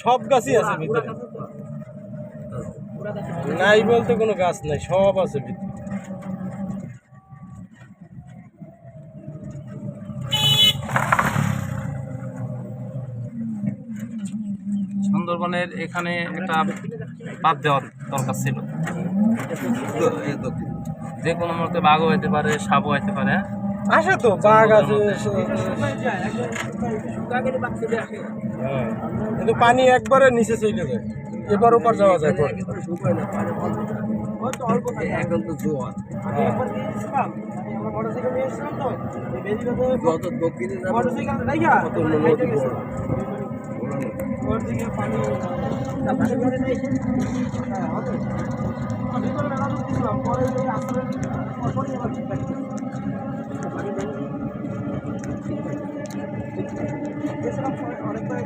সব গাছই আছে ভিতরে। নাই বলতে কোনো গাছ নাই সব আছে ভিতরে। সুন্দরবনের এখানে একটা বাদ দেওয়ার দরকার ছিল। যে কোনো মুহূর্তে বাঘও হইতে পারে সাপও হইতে পারে হ্যাঁ? আসে তো, বাঘ আছে হ্যাঁ কিন্তু পানি একবারে নিচে চলে যায়, এবার উপর যাওয়া যায় পরে এখন তো জোয়ার হ্যাঁ। যত গেছিলাম অনেকবার